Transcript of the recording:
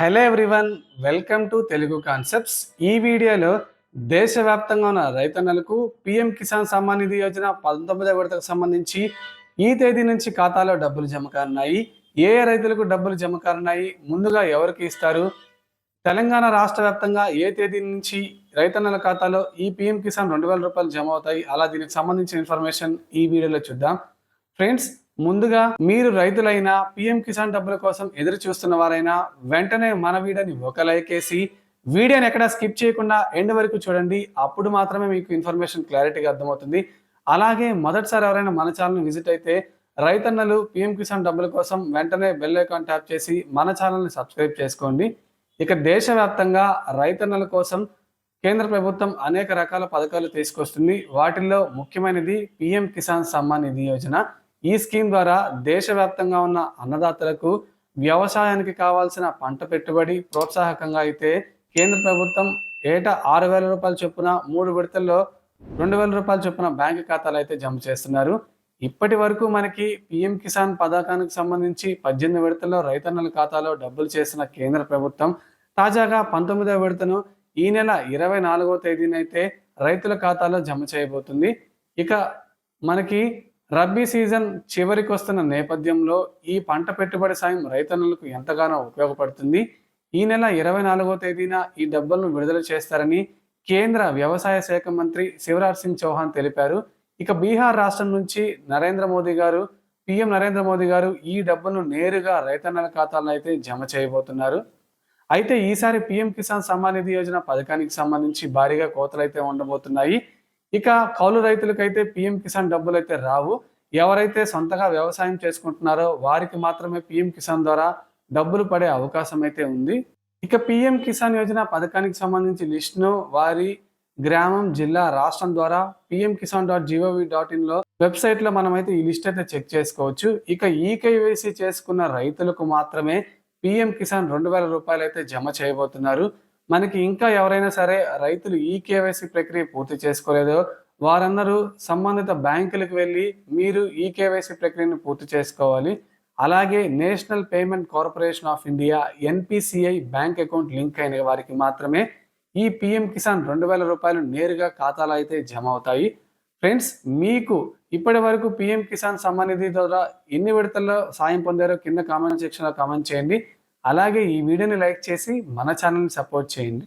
Hello everyone welcome to Telugu concepts ఈ వీడియోలో దేశవ్యాప్తంగా ఉన్న రైతన్నలకు పిఎం కిసాన్ సమ్మాన్ నిధి యోజన పంతొమ్మిదవ విడతకు సంబంధించి ఈ తేదీ నుంచి ఖాతాలో డబ్బులు జమ కానున్నాయి. ఏ రైతులకు డబ్బులు జమ కానున్నాయి ముందుగా ఎవరికి ఇస్తారు? తెలంగాణ రాష్ట్ర వ్యాప్తంగా ఏ తేదీ నుంచి రైతన్నల ఖాతాలో ఈ పిఎం కిసాన్ రెండు వేల రూపాయలు జమ అవుతాయి? అలా దీనికి సంబంధించిన ఇన్ఫర్మేషన్ ఈ వీడియోలో చూద్దాం. ఫ్రెండ్స్ ముందుగా మీరు రైతులైనా పిఎం కిసాన్ డబ్బుల కోసం ఎదురు చూస్తున్న వారైనా వెంటనే మన వీడియోని ఒక లైక్ వేసి వీడియోని ఎక్కడ స్కిప్ చేయకుండా ఎండ్ వరకు చూడండి. అప్పుడు మాత్రమే మీకు ఇన్ఫర్మేషన్ క్లారిటీగా అర్థమవుతుంది. అలాగే మొదటిసారి ఎవరైనా మన ఛానల్ని విజిట్ అయితే రైతన్నలు పిఎం కిసాన్ డబ్బుల కోసం వెంటనే బెల్ ఐకాన్ ట్యాప్ చేసి మన ఛానల్ని సబ్స్క్రైబ్ చేసుకోండి. ఇక దేశవ్యాప్తంగా రైతన్నల కోసం కేంద్ర ప్రభుత్వం అనేక రకాల పథకాలు తీసుకొస్తుంది. వాటిల్లో ముఖ్యమైనది పిఎం కిసాన్ సమ్మాన్ నిధి యోజన. ఈ స్కీమ్ ద్వారా దేశవ్యాప్తంగా ఉన్న అన్నదాతలకు వ్యవసాయానికి కావాల్సిన పంట పెట్టుబడి ప్రోత్సాహకంగా అయితే కేంద్ర ప్రభుత్వం ఏటా ఆరు వేల రూపాయల చొప్పున మూడు విడతల్లో రెండు వేల రూపాయల చొప్పున బ్యాంక్ ఖాతాలు అయితే జమ చేస్తున్నారు. ఇప్పటి వరకు మనకి పిఎం కిసాన్ పథకానికి సంబంధించి పద్దెనిమిది విడతల్లో రైతన్నల ఖాతాలో డబ్బులు చేసిన కేంద్ర ప్రభుత్వం తాజాగా పంతొమ్మిదవ విడతను ఈ నెల ఇరవై నాలుగవ తేదీనైతే రైతుల ఖాతాలో జమ చేయబోతుంది. ఇక మనకి రబ్బీ సీజన్ చివరికి వస్తున్న నేపథ్యంలో ఈ పంట పెట్టుబడి సాయం రైతన్నులకు ఎంతగానో ఉపయోగపడుతుంది. ఈ నెల ఇరవై నాలుగో తేదీన ఈ డబ్బులను విడుదల చేస్తారని కేంద్ర వ్యవసాయ శాఖ మంత్రి శివరాజ్ సింగ్ చౌహాన్ తెలిపారు. ఇక బీహార్ రాష్ట్రం నుంచి నరేంద్ర మోదీ గారు పీఎం నరేంద్ర మోదీ గారు ఈ డబ్బును నేరుగా రైతన్నల ఖాతాల్లో అయితే జమ చేయబోతున్నారు. అయితే ఈసారి పీఎం కిసాన్ సమ్మాన్ నిధి యోజన పథకానికి సంబంధించి భారీగా కోతలు అయితే ఉండబోతున్నాయి. ఇక కౌలు రైతులకైతే పిఎం కిసాన్ డబ్బులు అయితే రావు. ఎవరైతే సొంతగా వ్యవసాయం చేసుకుంటున్నారో వారికి మాత్రమే పిఎం కిసాన్ ద్వారా డబ్బులు పడే అవకాశం అయితే ఉంది. ఇక పిఎం కిసాన్ యోజన పథకానికి సంబంధించి లిస్టును వారి గ్రామం జిల్లా రాష్ట్రం ద్వారా PM Kisan dot G O V dot ఇన్లో వెబ్సైట్లో మనమైతే ఈ లిస్ట్ అయితే చెక్ చేసుకోవచ్చు. ఇక ఈ కేవైసీ చేసుకున్న రైతులకు మాత్రమే పిఎం కిసాన్ రెండు వేల రూపాయలు అయితే జమ చేయబోతున్నారు. మనకి ఇంకా ఎవరైనా సరే రైతులు ఈ కేవైసీ ప్రక్రియ పూర్తి చేసుకోలేదో వారందరూ సంబంధిత బ్యాంకులకు వెళ్ళి మీరు ఈ కేవైసీ ప్రక్రియను పూర్తి చేసుకోవాలి. అలాగే national payment corporation of India NPCI bank account link అయిన వారికి మాత్రమే ఈ పిఎం కిసాన్ రెండు వేల రూపాయలు నేరుగా ఖాతాలో అయితే జమ అవుతాయి. ఫ్రెండ్స్ మీకు ఇప్పటి వరకు పిఎం కిసాన్ సమ్మానిధి ద్వారా ఎన్ని విడతల్లో సాయం పొందారో కింద కామెంట్ సెక్షన్లో కామెంట్ చేయండి. అలాగే ఈ వీడియోని లైక్ చేసి మన ఛానల్ని సపోర్ట్ చేయండి.